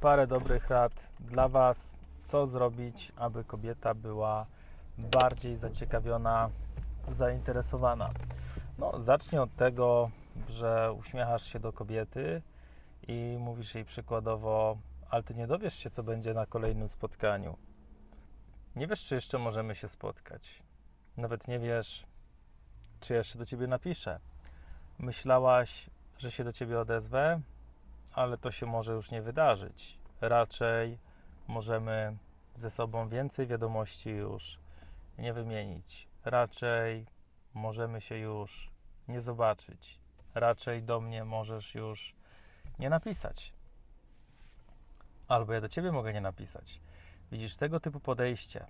parę dobrych rad dla Was, co zrobić, aby kobieta była bardziej zaciekawiona, zainteresowana. No, zacznij od tego, że uśmiechasz się do kobiety i mówisz jej przykładowo, ale ty nie dowiesz się, co będzie na kolejnym spotkaniu. Nie wiesz, czy jeszcze możemy się spotkać. Nawet nie wiesz, czy jeszcze do ciebie napiszę. Myślałaś, że się do ciebie odezwę, ale to się może już nie wydarzyć. Raczej możemy ze sobą więcej wiadomości już nie wymienić. Raczej możemy się już nie zobaczyć. Raczej do mnie możesz już nie napisać. Albo ja do ciebie mogę nie napisać. Widzisz tego typu podejście,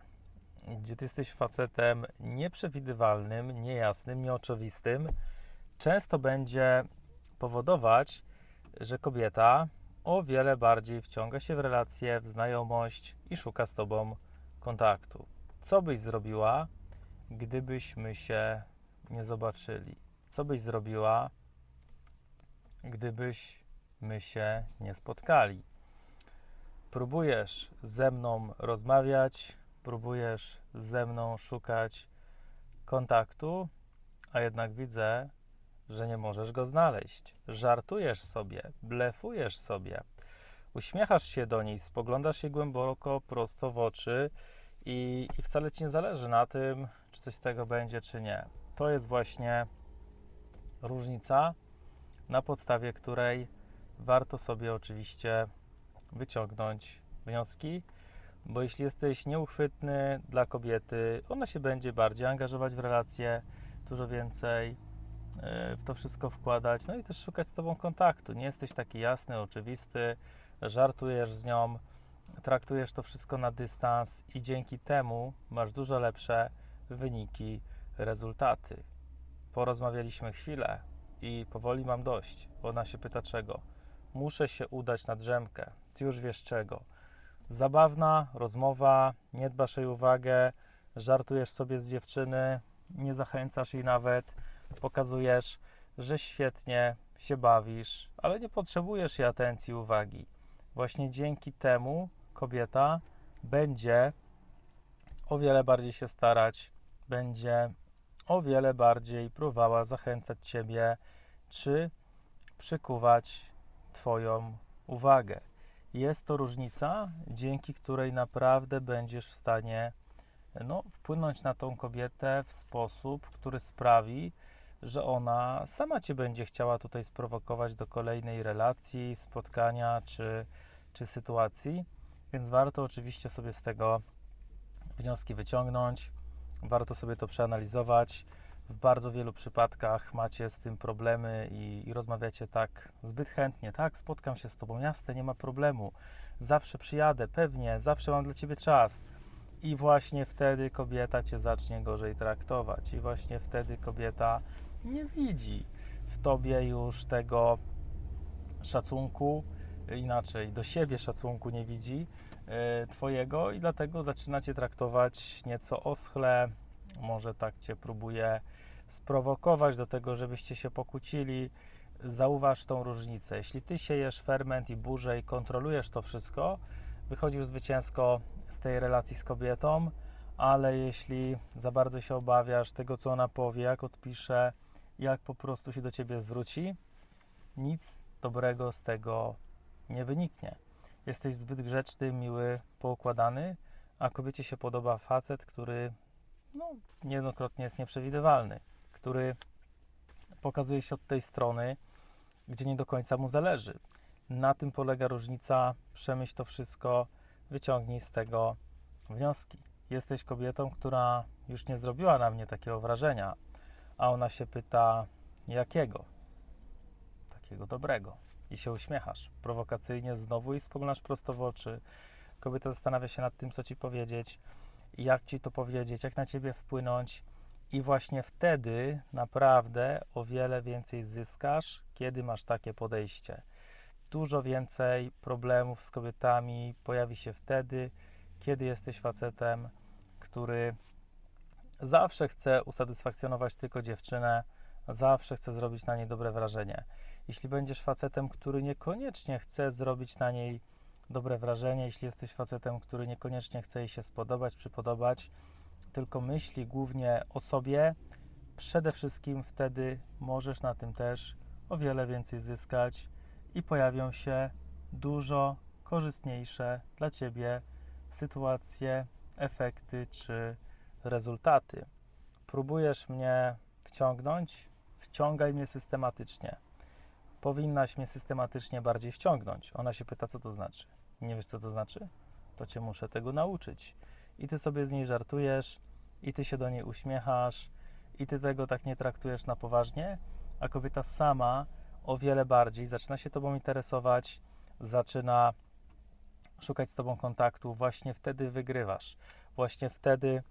gdzie ty jesteś facetem nieprzewidywalnym, niejasnym, nieoczywistym, często będzie powodować, że kobieta o wiele bardziej wciąga się w relację, w znajomość i szuka z tobą kontaktu. Co byś zrobiła, gdybyśmy się nie zobaczyli? Co byś zrobiła, gdybyśmy się nie spotkali? Próbujesz ze mną rozmawiać, próbujesz ze mną szukać kontaktu, a jednak widzę, że nie możesz go znaleźć. Żartujesz sobie, blefujesz sobie, uśmiechasz się do niej, spoglądasz jej głęboko, prosto w oczy i, i wcale ci nie zależy na tym, czy coś z tego będzie, czy nie. To jest właśnie różnica, na podstawie której warto sobie oczywiście wyciągnąć wnioski, bo jeśli jesteś nieuchwytny dla kobiety, ona się będzie bardziej angażować w relacje, dużo więcej w to wszystko wkładać, no i też szukać z tobą kontaktu. Nie jesteś taki jasny, oczywisty, żartujesz z nią, traktujesz to wszystko na dystans i dzięki temu masz dużo lepsze wyniki, rezultaty. Porozmawialiśmy chwilę i powoli mam dość. Ona się pyta czego? Muszę się udać na drzemkę. Ty już wiesz czego. Zabawna rozmowa, nie dbasz jej uwagę, żartujesz sobie z dziewczyny, nie zachęcasz jej nawet, pokazujesz, że świetnie się bawisz, ale nie potrzebujesz jej atencji, uwagi. Właśnie dzięki temu kobieta będzie o wiele bardziej się starać, będzie o wiele bardziej próbowała zachęcać Ciebie, czy przykuwać Twoją uwagę. Jest to różnica, dzięki której naprawdę będziesz w stanie no, wpłynąć na tą kobietę w sposób, który sprawi, że ona sama Cię będzie chciała tutaj sprowokować do kolejnej relacji, spotkania czy, czy sytuacji. Więc warto oczywiście sobie z tego wnioski wyciągnąć, warto sobie to przeanalizować. W bardzo wielu przypadkach macie z tym problemy i, i rozmawiacie tak zbyt chętnie. Tak, spotkam się z Tobą, jasne, nie ma problemu. Zawsze przyjadę, pewnie, zawsze mam dla Ciebie czas. I właśnie wtedy kobieta Cię zacznie gorzej traktować. I właśnie wtedy kobieta nie widzi w Tobie już tego szacunku, inaczej do siebie szacunku nie widzi e, Twojego i dlatego zaczyna Cię traktować nieco oschle, może tak Cię próbuje sprowokować do tego, żebyście się pokłócili. Zauważ tą różnicę. Jeśli Ty siejesz ferment i burzę i kontrolujesz to wszystko, wychodzisz zwycięsko z tej relacji z kobietą, ale jeśli za bardzo się obawiasz tego, co ona powie, jak odpisze, jak po prostu się do Ciebie zwróci, nic dobrego z tego nie wyniknie. Jesteś zbyt grzeczny, miły, poukładany, a kobiecie się podoba facet, który no, niejednokrotnie jest nieprzewidywalny, który pokazuje się od tej strony, gdzie nie do końca mu zależy. Na tym polega różnica. Przemyśl to wszystko, wyciągnij z tego wnioski. Jesteś kobietą, która już nie zrobiła na mnie takiego wrażenia, a ona się pyta, jakiego? Takiego dobrego. I się uśmiechasz prowokacyjnie znowu i spoglądasz prosto w oczy. Kobieta zastanawia się nad tym, co ci powiedzieć, jak ci to powiedzieć, jak na ciebie wpłynąć. I właśnie wtedy naprawdę o wiele więcej zyskasz, kiedy masz takie podejście. Dużo więcej problemów z kobietami pojawi się wtedy, kiedy jesteś facetem, który zawsze chce usatysfakcjonować tylko dziewczynę, zawsze chce zrobić na niej dobre wrażenie. Jeśli będziesz facetem, który niekoniecznie chce zrobić na niej dobre wrażenie. Jeśli jesteś facetem, który niekoniecznie chce jej się spodobać, przypodobać, tylko myśli głównie o sobie, przede wszystkim wtedy możesz na tym też o wiele więcej zyskać i pojawią się dużo korzystniejsze dla ciebie sytuacje, efekty czy rezultaty. Próbujesz mnie wciągnąć, wciągaj mnie systematycznie. Powinnaś mnie systematycznie bardziej wciągnąć. Ona się pyta, co to znaczy. Nie wiesz, co to znaczy? To cię muszę tego nauczyć. I ty sobie z niej żartujesz, i ty się do niej uśmiechasz, i ty tego tak nie traktujesz na poważnie, a kobieta sama o wiele bardziej zaczyna się tobą interesować, zaczyna szukać z tobą kontaktu. Właśnie wtedy wygrywasz. Właśnie wtedy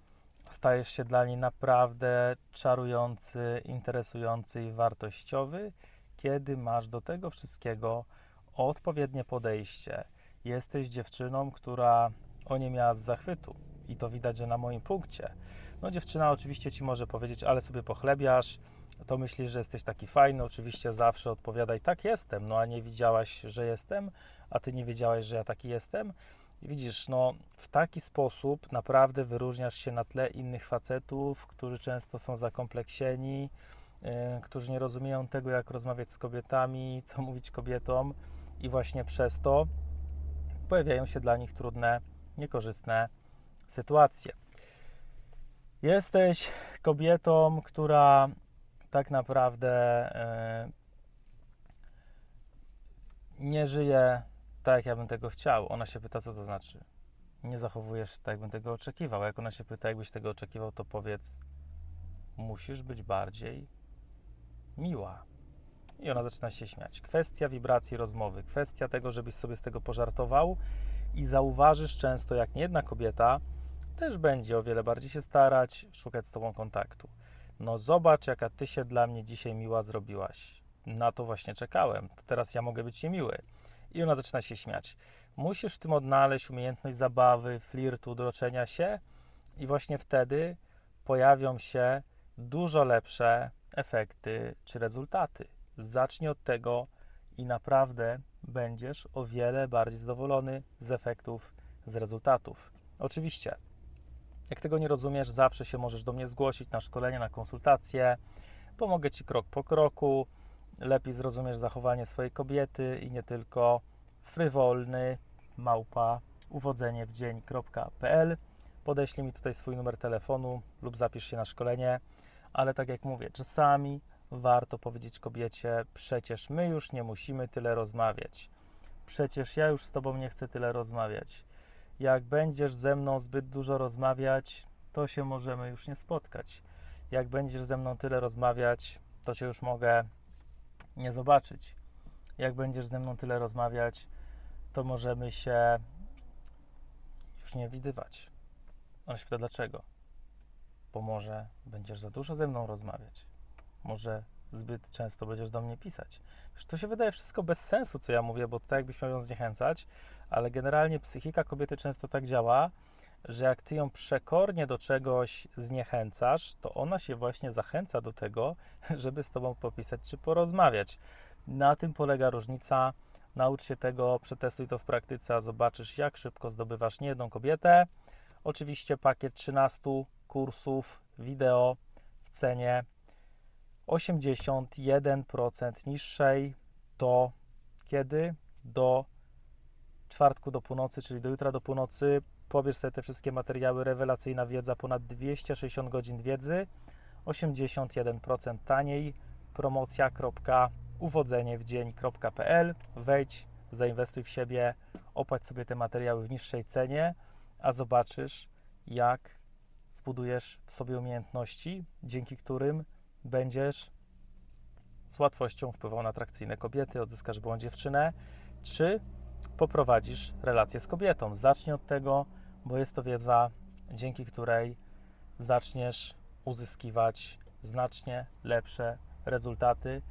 stajesz się dla niej naprawdę czarujący, interesujący i wartościowy, kiedy masz do tego wszystkiego odpowiednie podejście. Jesteś dziewczyną, która o nie miała z zachwytu i to widać, że na moim punkcie. No dziewczyna oczywiście ci może powiedzieć, ale sobie pochlebiasz, to myślisz, że jesteś taki fajny, oczywiście zawsze odpowiadaj, tak jestem, no a nie widziałaś, że jestem, a ty nie wiedziałaś, że ja taki jestem. Widzisz, no w taki sposób naprawdę wyróżniasz się na tle innych facetów, którzy często są zakompleksieni, yy, którzy nie rozumieją tego, jak rozmawiać z kobietami, co mówić kobietom i właśnie przez to pojawiają się dla nich trudne, niekorzystne sytuacje. Jesteś kobietą, która tak naprawdę e, nie żyje tak, jak ja bym tego chciał. Ona się pyta, co to znaczy. Nie zachowujesz tak, jakbym tego oczekiwał. Jak ona się pyta, jakbyś tego oczekiwał, to powiedz, musisz być bardziej miła. I ona zaczyna się śmiać. Kwestia wibracji rozmowy, kwestia tego, żebyś sobie z tego pożartował i zauważysz często, jak nie jedna kobieta też będzie o wiele bardziej się starać, szukać z tobą kontaktu. No zobacz, jaka ty się dla mnie dzisiaj miła zrobiłaś. Na to właśnie czekałem. To teraz ja mogę być niemiły. I ona zaczyna się śmiać. Musisz w tym odnaleźć umiejętność zabawy, flirtu, droczenia się i właśnie wtedy pojawią się dużo lepsze efekty czy rezultaty. Zacznij od tego i naprawdę będziesz o wiele bardziej zadowolony z efektów, z rezultatów. Oczywiście, jak tego nie rozumiesz, zawsze się możesz do mnie zgłosić na szkolenie, na konsultację. Pomogę Ci krok po kroku. Lepiej zrozumiesz zachowanie swojej kobiety i nie tylko frywolny małpa uwodzenie w dzień.pl. Podeślij mi tutaj swój numer telefonu lub zapisz się na szkolenie, ale tak jak mówię, czasami warto powiedzieć kobiecie: Przecież my już nie musimy tyle rozmawiać. Przecież ja już z tobą nie chcę tyle rozmawiać jak będziesz ze mną zbyt dużo rozmawiać, to się możemy już nie spotkać. Jak będziesz ze mną tyle rozmawiać, to cię już mogę nie zobaczyć. Jak będziesz ze mną tyle rozmawiać, to możemy się już nie widywać. Ona się pyta dlaczego? Bo może będziesz za dużo ze mną rozmawiać. Może zbyt często będziesz do mnie pisać. Wiesz, to się wydaje wszystko bez sensu, co ja mówię, bo tak jakbyś miał ją zniechęcać, ale generalnie psychika kobiety często tak działa, że jak ty ją przekornie do czegoś zniechęcasz, to ona się właśnie zachęca do tego, żeby z tobą popisać czy porozmawiać. Na tym polega różnica. Naucz się tego, przetestuj to w praktyce, a zobaczysz, jak szybko zdobywasz niejedną kobietę. Oczywiście pakiet 13 kursów wideo w cenie 81% niższej do kiedy? Do czwartku do północy, czyli do jutra do północy. Pobierz sobie te wszystkie materiały, rewelacyjna wiedza, ponad 260 godzin wiedzy, 81% taniej, promocja.uwodzeniewdzień.pl Wejdź, zainwestuj w siebie, opłać sobie te materiały w niższej cenie, a zobaczysz, jak zbudujesz w sobie umiejętności, dzięki którym będziesz z łatwością wpływał na atrakcyjne kobiety, odzyskasz błąd dziewczynę, czy poprowadzisz relację z kobietą. Zacznij od tego, bo jest to wiedza, dzięki której zaczniesz uzyskiwać znacznie lepsze rezultaty,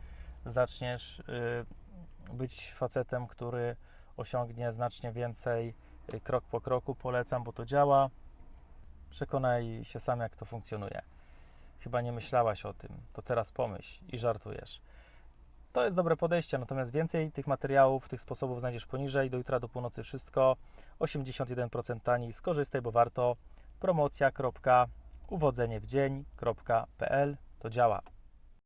zaczniesz y, być facetem, który osiągnie znacznie więcej y, krok po kroku. Polecam, bo to działa. Przekonaj się sam, jak to funkcjonuje. Chyba nie myślałaś o tym, to teraz pomyśl i żartujesz. To jest dobre podejście, natomiast więcej tych materiałów, tych sposobów znajdziesz poniżej. Do jutra do północy wszystko. 81% taniej. Skorzystaj, bo warto. Promocja.uwodzeniewdzień.pl to działa.